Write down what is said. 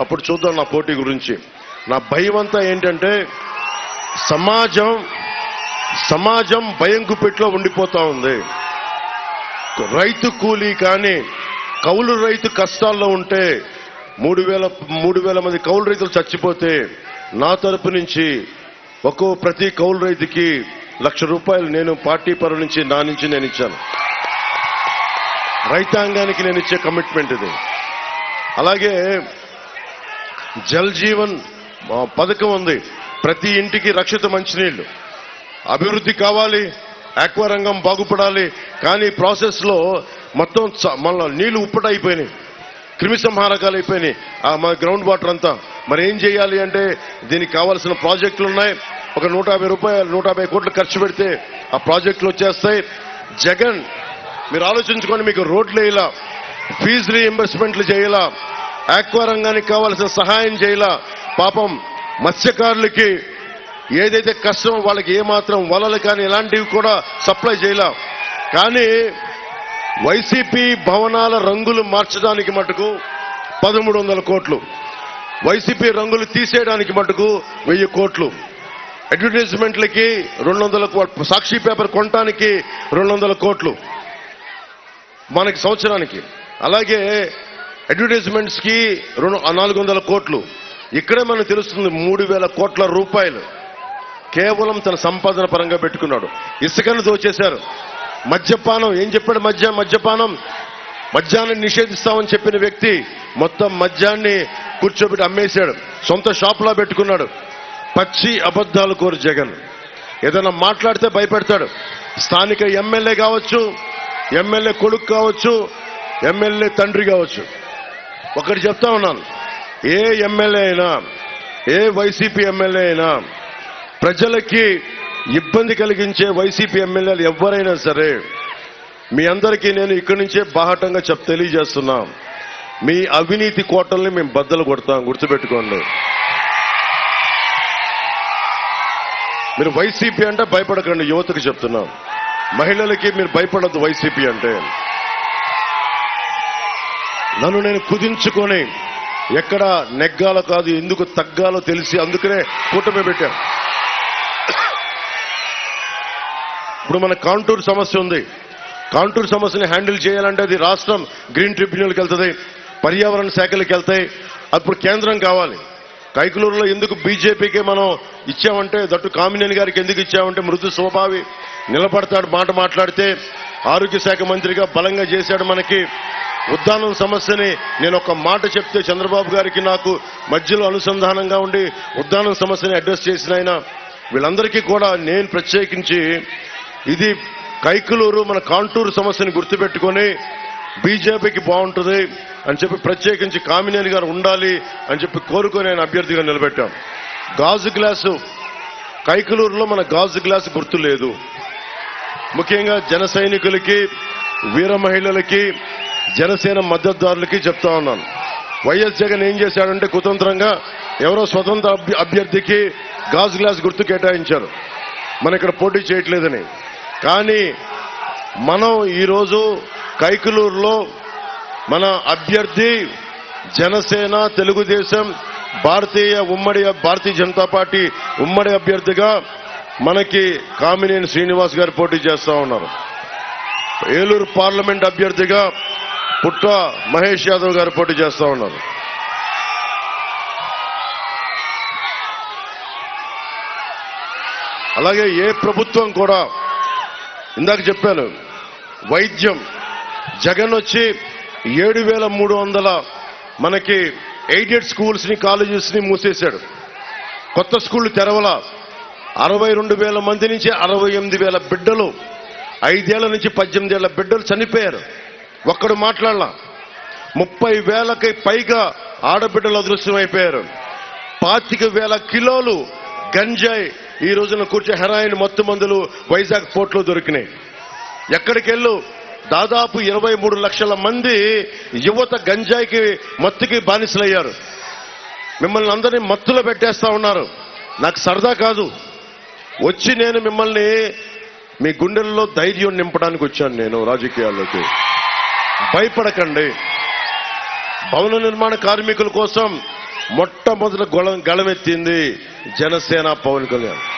అప్పుడు చూద్దాం నా పోటీ గురించి. నా భయం అంతా ఏంటంటే సమాజం సమాజం భయం గుప్పెట్లో ఉండిపోతూ ఉంది. రైతు కూలీ కానీ కౌలు రైతు కష్టాల్లో ఉంటే మూడు వేల మూడు వేల మంది కౌలు రైతులు చచ్చిపోతే నా తరపు నుంచి ఒక్కో ప్రతి కౌలు రైతుకి లక్ష రూపాయలు నేను పార్టీ పరం నుంచి నా నుంచి నేను ఇచ్చాను. రైతాంగానికి నేను ఇచ్చే కమిట్మెంట్ ఇది. అలాగే జల్ జీవన్ పథకం ఉంది. ప్రతి ఇంటికి రక్షిత మంచినీళ్ళు అభివృద్ధి కావాలి ఆక్వా రంగం బాగుపడాలి కానీ ప్రాసెస్లో మొత్తం మళ్ళీ నీళ్ళు ఉప్పటైపోయినాయి. క్రిమి సంహారకాలు అయిపోయినాయి. ఆ మా గ్రౌండ్ వాటర్ అంతా. మరి ఏం చేయాలి అంటే దీనికి కావాల్సిన ప్రాజెక్టులు ఉన్నాయి. ఒక నూట యాభై రూపాయలు నూట యాభై కోట్లు ఖర్చు పెడితే ఆ ప్రాజెక్టులు వచ్చేస్తాయి. జగన్ మీరు ఆలోచించుకోండి మీకు రోడ్లు వేయాల ఫీజు రీఎంబర్స్మెంట్లు చేయాల రంగానికి కావాల్సిన సహాయం చేయాల. పాపం మత్స్యకారులకి ఏదైతే కష్టం వాళ్ళకి ఏమాత్రం వలలు కానీ ఇలాంటివి కూడా సప్లై చేయాల. కానీ వైసీపీ భవనాల రంగులు మార్చడానికి మటుకు పదమూడు వందల కోట్లు. వైసీపీ రంగులు తీసేయడానికి మటుకు వెయ్యి కోట్లు. అడ్వర్టైజ్మెంట్లకి రెండు వందల సాక్షి పేపర్ కొనటానికి రెండు వందల కోట్లు. మనకి సంవత్సరానికి. అలాగే అడ్వర్టైజ్మెంట్స్కి రెండు నాలుగు వందల కోట్లు. ఇక్కడే మనకు తెలుస్తుంది మూడు వేల కోట్ల రూపాయలు. కేవలం తన సంపాదన పరంగా పెట్టుకున్నాడు. ఇసుకను దోచేశారు. మద్యపానం ఏం చెప్పాడు మద్య మద్యపానం? మద్యాన్ని నిషేధిస్తామని చెప్పిన వ్యక్తి మొత్తం మద్యాన్ని కూర్చోబెట్టి అమ్మేశాడు. సొంత షాప్లో పెట్టుకున్నాడు. పచ్చి అబద్ధాలు కోరు జగన్. ఏదైనా మాట్లాడితే భయపెడతాడు. స్థానిక ఎమ్మెల్యే కావచ్చు ఎమ్మెల్యే కొడుకు కావచ్చు ఎమ్మెల్యే తండ్రి కావచ్చు. ఒకటి చెప్తా ఉన్నాను. ఏ ఎమ్మెల్యే అయినా ఏ వైసీపీ ఎమ్మెల్యే అయినా ప్రజలకి ఇబ్బంది కలిగించే వైసీపీ ఎమ్మెల్యేలు ఎవరైనా సరే మీ అందరికీ నేను ఇక్కడి నుంచే బాహటంగా చెప్ తెలియజేస్తున్నా. మీ అవినీతి కోటల్ని మేము బద్దలు కొడతాం. గుర్తుపెట్టుకోండి. మీరు వైసీపీ అంటే భయపడకండి. యువతకు చెప్తున్నాం. మహిళలకి మీరు భయపడద్దు వైసీపీ అంటే. నన్ను నేను కుదించుకొని ఎక్కడ నెగ్గాలో కాదు ఎందుకు తగ్గాలో తెలిసి అందుకనే కూటమి పెట్టాను ఇప్పుడు మన కాంటూర్ సమస్య ఉంది. కాంటూర్ సమస్యని హ్యాండిల్ చేయాలంటే అది రాష్ట్రం గ్రీన్ ట్రిబ్యునల్కి వెళ్తుంది పర్యావరణ శాఖలకు వెళ్తాయి అప్పుడు కేంద్రం కావాలి. కైకులూరులో ఎందుకు బీజేపీకి మనం ఇచ్చామంటే దట్టు కామినేని గారికి ఎందుకు ఇచ్చామంటే మృదు స్వభావి నిలబడతాడు మాట మాట్లాడితే ఆరోగ్య శాఖ మంత్రిగా బలంగా చేశాడు మనకి. ఉద్దానం సమస్యని నేను ఒక మాట చెప్తే చంద్రబాబు గారికి నాకు మధ్యలో అనుసంధానంగా ఉండి ఉద్దానం సమస్యని అడ్రస్ చేసిన ఆయన వీళ్ళందరికీ కూడా నేను ప్రత్యేకించి ఇది కైకులూరు మన కాంటూరు సమస్యని గుర్తుపెట్టుకొని బీజేపీకి బాగుంటుంది అని చెప్పి ప్రత్యేకించి కామినేని గారు ఉండాలి అని చెప్పి కోరుకొని ఆయన అభ్యర్థిగా నిలబెట్టాం. గాజు గ్లాసు కైకులూరులో మన గాజు గ్లాసు గుర్తు లేదు. ముఖ్యంగా జన సైనికులకి వీర మహిళలకి జనసేన మద్దతుదారులకి చెప్తా ఉన్నాను. వైఎస్ జగన్ ఏం చేశాడంటే కుతంత్రంగా ఎవరో స్వతంత్ర అభ్య- అభ్యర్థికి గాజు గ్లాస్ గుర్తు కేటాయించారు. మన ఇక్కడ పోటీ చేయట్లేదని. కానీ మనం ఈరోజు కైకులూరులో మన అభ్యర్థి జనసేన తెలుగుదేశం భారతీయ ఉమ్మడి భారతీయ జనతా పార్టీ ఉమ్మడి అభ్యర్థిగా మనకి కామినేని శ్రీనివాస్ గారు పోటీ చేస్తా ఉన్నారు. ఏలూరు పార్లమెంట్ అభ్యర్థిగా పుట్ట మహేష్ యాదవ్ గారు పోటీ చేస్తా ఉన్నారు. అలాగే ఏ ప్రభుత్వం కూడా ఇందాక చెప్పాను వైద్యం. జగన్ వచ్చి ఏడు వేల మూడు వందల మనకి ఎయిడెడ్ స్కూల్స్ని కాలేజెస్ని మూసేశాడు. కొత్త స్కూళ్ళు తెరవలా. అరవై రెండు వేల మంది నుంచి అరవై ఎనిమిది వేల బిడ్డలు ఐదేళ్ళ నుంచి పద్దెనిమిది ఏళ్ళ బిడ్డలు చనిపోయారు. ఒక్కడు మాట్లాడలా. ముప్పై వేలకి పైగా ఆడబిడ్డలు అదృశ్యం అయిపోయారు పాతిక వేల కిలోలు గంజాయి ఈ రోజున కూర్చో హెరాయిన్ మత్తు మందులు వైజాగ్ పోర్ట్లో దొరికినాయి. ఎక్కడికి వెళ్ళు దాదాపు ఇరవై మూడు లక్షల మంది యువత గంజాయికి మత్తుకి బానిసలయ్యారు. మిమ్మల్ని అందరినీ మత్తులో పెట్టేస్తా ఉన్నారు. నాకు సరదా కాదు. వచ్చి నేను మిమ్మల్ని మీ గుండెల్లో ధైర్యం నింపడానికి వచ్చాను నేను రాజకీయాల్లోకి. భయపడకండి. భవన నిర్మాణ కార్మికుల కోసం మొట్టమొదటి గొళం గళమెత్తింది జనసేన పవన్ కళ్యాణ్.